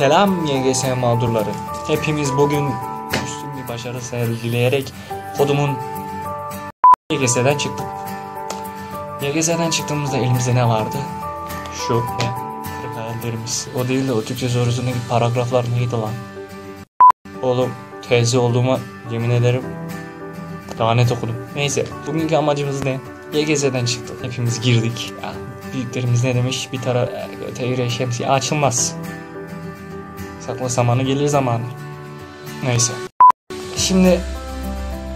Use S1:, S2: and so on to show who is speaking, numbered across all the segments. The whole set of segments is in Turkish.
S1: Selam YGS mağdurları. Hepimiz bugün üstün bir başarı sergileyerek kodumun YGS'den çıktık. YGS'den çıktığımızda elimizde ne vardı? Şu ne? Kırık hayallerimiz. O değil de o Türkçe sorusundaki paragraflar neydi lan? Oğlum teyze olduğuma yemin ederim lanet okudum. Neyse bugünkü amacımız ne? YGS'den çıktık. Hepimiz girdik. Büyüklerimiz ne demiş? Bir tara teyre şemsiye açılmaz. Sakla zamanı gelir zamanı. Neyse. Şimdi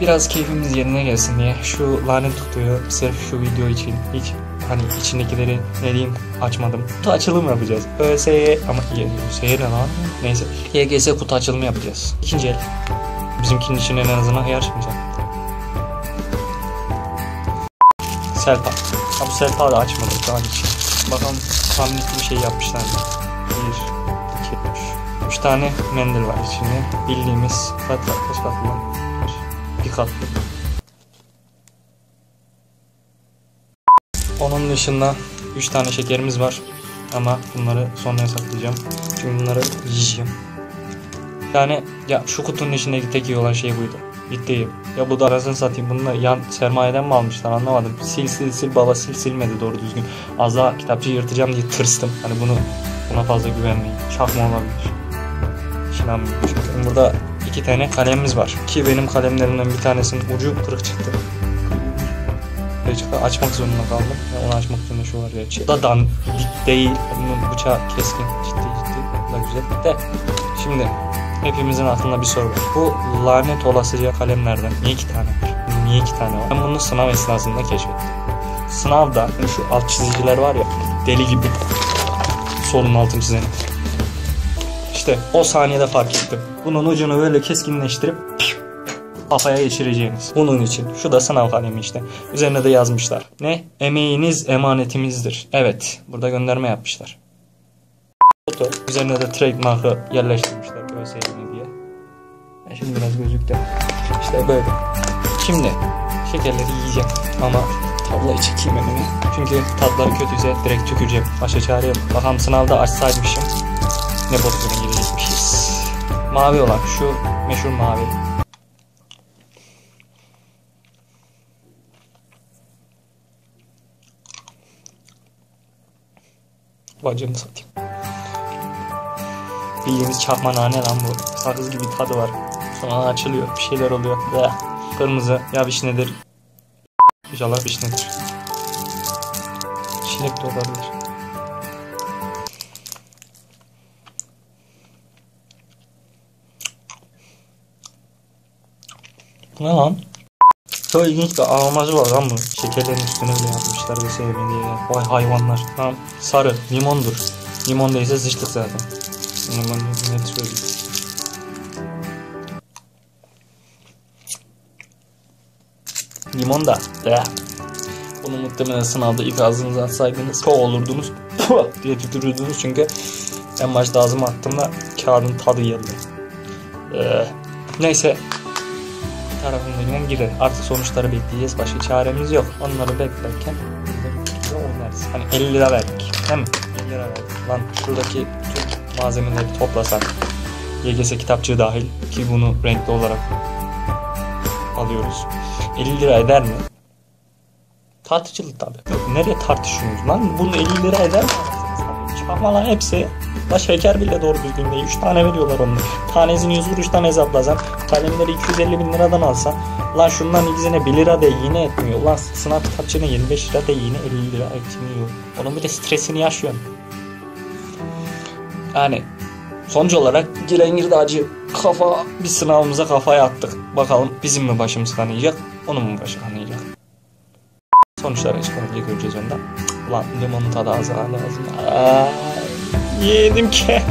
S1: biraz keyfimiz yerine gelsin diye şu lanet tutuyor sırf şu video için hiç hani içindekileri ne diyeyim açmadım. Kutu açılımı yapacağız. ÖSY ama ÖSY ne lan? Neyse. YGS kutu açılımı yapacağız. İkinci el. Bizimkinin içine en azından yarışmayacak. Selpa. Ha bu Selpa da açmadım daha için. Bakalım tahmin bir şey yapmışlar mı? Bir, iki, üç. Üç tane mendil var içinde. Bildiğimiz kaç kaç katlı? Bir katlı. Onun dışında üç tane şekerimiz var. Ama bunları sonraya saklayacağım. Çünkü bunları yiyeceğim. Yani ya şu kutunun içindeki tek iyi olan şey buydu. Ciddiyim. Ya bu da arasını satayım. Bunu da yan sermayeden mi almışlar anlamadım. Sil sil sil baba sil silmedi doğru düzgün. Az daha kitapçı yırtacağım diye tırstım. Hani bunu buna fazla güvenmeyin. Çakma olabilir. İnanmıyorum. Çünkü burada iki tane kalemimiz var. Ki benim kalemlerimden bir tanesinin ucu kırık çıktı. Çıktı. Açmak zorunda kaldım. Ya onu açmak zorunda şu var ya. Bu da dandik değil. Bunun bıçağı keskin. Ciddi ciddi. Bu da güzel. De şimdi hepimizin aklında bir soru var. Bu lanet olasıca kalemlerden niye iki tane var? Niye iki tane var? Ben bunu sınav esnasında keşfettim. Sınavda şu alt çiziciler var ya deli gibi solun altını çizelim. İşte o saniyede fark ettim. Bunun ucunu böyle keskinleştirip kafaya geçireceğiniz. Bunun için. Şu da sınav kalemi işte. Üzerine de yazmışlar. Ne? Emeğiniz emanetimizdir. Evet. Burada gönderme yapmışlar. Foto. Üzerine de trademark'ı yerleştirmişler. ÖSYM diye. Ben şimdi biraz gözüktü. İşte böyle. Şimdi şekerleri yiyeceğim. Ama tablayı çekeyim önüme. Çünkü tatları kötüyse direkt tüküreceğim. Başka çare yok. Bakalım sınavda açsaymışım ne pozisyona girecekmişiz. Mavi olan şu meşhur mavi. Bacını satayım. Bildiğimiz çakma nane lan bu. Sakız gibi tadı var. Sonra açılıyor. Bir şeyler oluyor. Bleh. Kırmızı. Ya vişnedir. İnşallah vişnedir. Çilek de olabilir. Ne lan? Çok ilginç bir aroması var lan bu. Şekerlerin üstüne bile yapmışlar ve sevmeyi diye. Vay hayvanlar. Tamam. Sarı. Limondur. Limon değilse sıçtık zaten. Limon net söyleyeyim. Limon da. Bleh. Bunu muhtemelen sınavda ilk ağzınıza atsaydınız ko olurdunuz diye tükürürdünüz çünkü en başta ağzıma attığımda kağıdın tadı geldi. Ee, neyse tarafından girer. Artık sonuçları bekleyeceğiz. Başka çaremiz yok. Onları beklerken biz oynarız. Hani 50 lira verdik. Değil mi? 50 lira verdik. Lan şuradaki bütün malzemeleri toplasak YGS kitapçığı dahil ki bunu renkli olarak alıyoruz. 50 lira eder mi? Tartışılır tabi. Yok, nereye tartışıyorsunuz lan? Bunu 50 lira eder mi? Çakmalar hepsi. La şeker bile doğru düzgün değil. 3 tane veriyorlar onu. Tanesini 100 kuruştan hesaplasan. Kalemleri 250 bin liradan alsan. Lan şundan ikisine 1 lira de yine etmiyor. Lan sınav kitapçığına 25 lira de yine 50 lira etmiyor. Onun bir de stresini yaşıyorsun. Yani sonuç olarak Girengir'de acı kafa bir sınavımıza kafaya attık. Bakalım bizim mi başımız kanayacak, onun mu başı kanayacak. Sonuçları çıkarınca göreceğiz ondan. Ulan limonun tadı az hala ağzımda. Yedim ki.